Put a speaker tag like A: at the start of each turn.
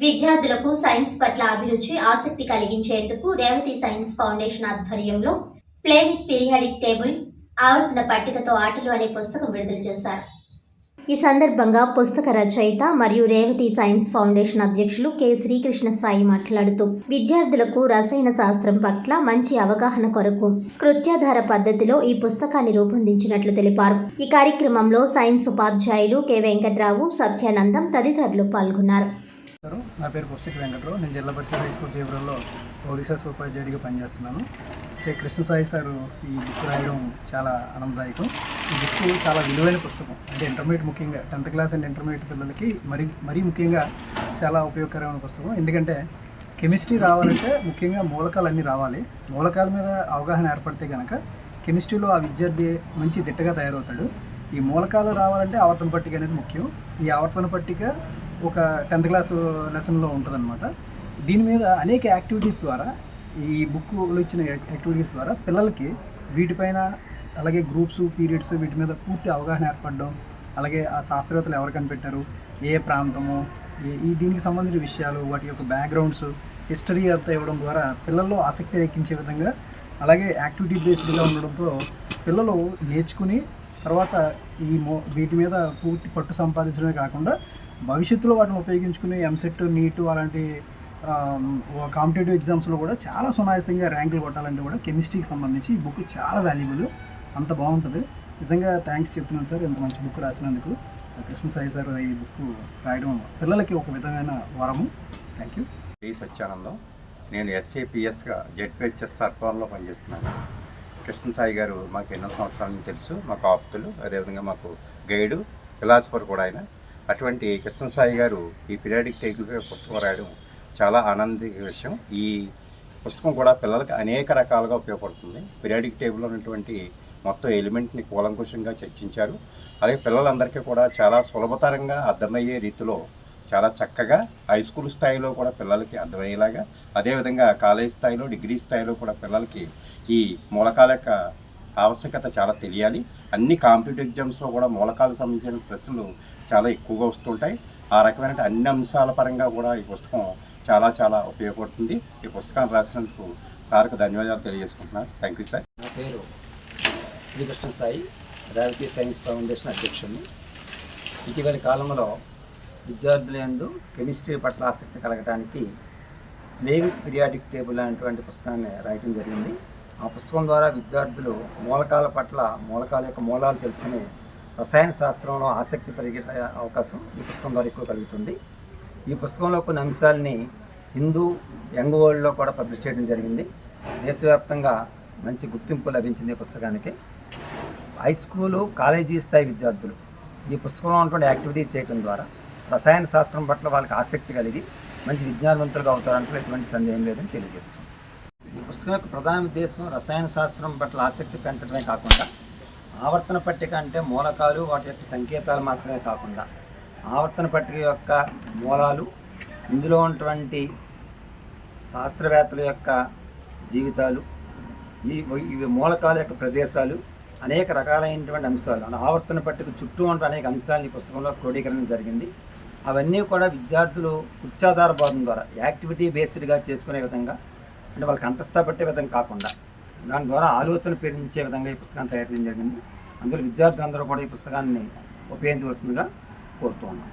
A: విద్యార్థులకు సైన్స్ పట్ల అభిరుచి ఆసక్తి కలిగించేందుకు రేవతి సైన్స్ ఫౌండేషన్ ఆధ్వర్యంలో ప్లే విత్ పీరియాడిక్ టేబుల్ ఆవర్తన పట్టికతో ఆటలు అనే పుస్తకం విడుదల చేశారు. ఈ సందర్భంగా పుస్తక రచయిత మరియు రేవతి సైన్స్ ఫౌండేషన్ అధ్యక్షులు కె. శ్రీకృష్ణ సాయి మాట్లాడుతూ విద్యార్థులకు రసాయన శాస్త్రం పట్ల మంచి అవగాహన కొరకు కృత్యాధార పద్ధతిలో ఈ పుస్తకాన్ని రూపొందించినట్లు తెలిపారు. ఈ కార్యక్రమంలో సైన్స్ ఉపాధ్యాయులు కె. వెంకట్రావు సత్యానందం తదితరులు పాల్గొన్నారు.
B: నా పేరు పొప్సిటి వెంకట్రావు. నేను జిల్లా పరిషత్ హై స్కూల్ చేపూరులో ఒడిశా ఉపాధ్యాయుడిగా పనిచేస్తున్నాను. అయితే కృష్ణ సాయి సారు ఈ బుక్ రాయడం చాలా ఆనందదాయకం. ఈ బుక్ చాలా విలువైన పుస్తకం. అంటే ఇంటర్మీడియట్ ముఖ్యంగా టెన్త్ క్లాస్ అండ్ ఇంటర్మీడియట్ పిల్లలకి మరి మరీ ముఖ్యంగా చాలా ఉపయోగకరమైన పుస్తకం. ఎందుకంటే కెమిస్ట్రీ రావాలంటే ముఖ్యంగా మూలకాలు అన్నీ రావాలి. మూలకాల మీద అవగాహన ఏర్పడితే కనుక కెమిస్ట్రీలో ఆ విద్యార్థి మంచి దిట్టగా తయారవుతాడు. ఈ మూలకాలు రావాలంటే ఆవర్తన పట్టిక అనేది ముఖ్యం. ఈ ఆవర్తన పట్టిక ఒక టెన్త్ క్లాస్ లెసన్లో ఉంటుందన్నమాట. దీని మీద అనేక యాక్టివిటీస్ ద్వారా ఈ బుక్లో ఇచ్చిన యాక్టివిటీస్ ద్వారా పిల్లలకి వీటిపైన అలాగే గ్రూప్స్ పీరియడ్స్ వీటి మీద పూర్తి అవగాహన ఏర్పడడం అలాగే ఆ శాస్త్రవేత్తలు ఎవరు కనిపెట్టారు ఏ ప్రాంతము ఈ దీనికి సంబంధించిన విషయాలు వాటి యొక్క బ్యాక్గ్రౌండ్స్ హిస్టరీ అంతా ఇవ్వడం ద్వారా పిల్లల్లో ఆసక్తి ఎక్కించే విధంగా అలాగే యాక్టివిటీ బేస్డ్గా ఉండడంతో పిల్లలు నేర్చుకుని తర్వాత ఈ మో వీటి మీద పూర్తి పట్టు సంపాదించడమే కాకుండా భవిష్యత్తులో వాటిని ఉపయోగించుకుని ఎంసెట్ నీటు అలాంటి కాంపిటేటివ్ ఎగ్జామ్స్లో కూడా చాలా సునాయాసంగా ర్యాంకులు కొట్టాలంటే కూడా కెమిస్ట్రీకి సంబంధించి ఈ బుక్ చాలా వాల్యుబుల్. అంత బాగుంటుంది. నిజంగా థ్యాంక్స్ చెప్తున్నాను సార్ ఇంత మంచి బుక్ రాసినందుకు. కృష్ణ సాయి సార్ ఈ బుక్ రాయడం పిల్లలకి ఒక విధమైన వరము. Thank you
C: Shri Satyanandam. నేను ఎస్ఏపిఎస్గా జెడ్పిహెచ్ఎస్ సర్పాల్లో పనిచేస్తున్నాను. కృష్ణ సాయి గారు మాకు ఎన్నో సంవత్సరాల నుంచి తెలుసు మాకు ఆప్తులు అదేవిధంగా మాకు గైడు ఫిలాసఫర్ కూడా ఆయన. అటువంటి కృష్ణ సాయి గారు ఈ పీరియాడిక్ టేబుల్పై పుస్తకం రాయడం చాలా ఆనంద విషయం. ఈ పుస్తకం కూడా పిల్లలకి అనేక రకాలుగా ఉపయోగపడుతుంది. పీరియాడిక్ టేబుల్లో ఉన్నటువంటి మొత్తం ఎలిమెంట్ని కూలంకుషంగా చర్చించారు. అలాగే పిల్లలందరికీ కూడా చాలా సులభతరంగా అర్థమయ్యే రీతిలో చాలా చక్కగా హై స్కూల్ స్థాయిలో కూడా పిల్లలకి అర్థమయ్యేలాగా అదేవిధంగా కాలేజ్ స్థాయిలో డిగ్రీ స్థాయిలో కూడా పిల్లలకి ఈ మూలకాల యొక్క ఆవశ్యకత చాలా తెలియాలి. అన్ని కాంపిటేటివ్ ఎగ్జామ్స్లో కూడా మూలకాలకు సంబంధించిన ప్రశ్నలు చాలా ఎక్కువగా వస్తుంటాయి. ఆ రకమైన అన్ని అంశాల పరంగా కూడా ఈ పుస్తకం చాలా చాలా ఉపయోగపడుతుంది. ఈ పుస్తకాన్ని రాసినందుకు సార్కు ధన్యవాదాలు తెలియజేసుకుంటున్నాను. థ్యాంక్ యూ సార్
D: నా పేరు శ్రీకృష్ణ సాయి రేవతి సైన్స్ ఫౌండేషన్ అధ్యక్షుడిని. ఇటీవలి కాలంలో విద్యార్థులందు కెమిస్ట్రీ పట్ల ఆసక్తి కలగడానికి లేవిక్ పీరియాడిక్ టేబుల్ అనేటువంటి పుస్తకాన్ని రాయటం జరిగింది. ఆ పుస్తకం ద్వారా విద్యార్థులు మూలకాల పట్ల మూలకాల యొక్క మూలాలు తెలుసుకుని రసాయన శాస్త్రంలో ఆసక్తి పెరిగే అవకాశం ఈ పుస్తకం ద్వారా ఎక్కువ కలుగుతుంది. ఈ పుస్తకంలో కొన్ని అంశాలని హిందూ యంగ్ వరల్డ్లో కూడా పబ్లిష్ చేయడం జరిగింది. దేశవ్యాప్తంగా మంచి గుర్తింపు లభించింది ఈ పుస్తకానికి. హై స్కూలు కాలేజీ స్థాయి విద్యార్థులు ఈ పుస్తకంలో ఉన్నటువంటి యాక్టివిటీ చేయడం ద్వారా రసాయన శాస్త్రం పట్ల వాళ్ళకి ఆసక్తి కలిగి మంచి విజ్ఞానవంతులుగా అవుతారంటే ఎటువంటి సందేహం లేదని తెలియజేస్తుంది. శాస్త్రం యొక్క ప్రధాన ఉద్దేశం రసాయన శాస్త్రం పట్ల ఆసక్తి పెంచడమే కాకుండా ఆవర్తన పట్టిక అంటే మూలకాలు వాటి యొక్క సంకేతాలు మాత్రమే కాకుండా ఆవర్తన పట్టిక యొక్క మూలాలు ఇందులో ఉన్నటువంటి శాస్త్రవేత్తల యొక్క జీవితాలు ఈ ఇవి మూలకాల యొక్క ప్రదేశాలు అనేక రకాలైనటువంటి అంశాలు. ఆవర్తన పట్టిక చుట్టూ ఉన్న అనేక అంశాలను ఈ పుస్తకంలో క్రోడీకరణ జరిగింది. అవన్నీ కూడా విద్యార్థులు ఉత్సాధార బోధన ద్వారా యాక్టివిటీ బేస్డ్గా చేసుకునే విధంగా అంటే వాళ్ళకి కంఠస్థ పట్టే విధంగా కాకుండా దాని ద్వారా ఆలోచన పెరించే విధంగా ఈ పుస్తకాన్ని తయారు చేయడం జరిగింది. అందులో విద్యార్థులందరూ కూడా ఈ పుస్తకాన్ని ఉపయోగించవలసిందిగా కోరుతూ ఉన్నాం.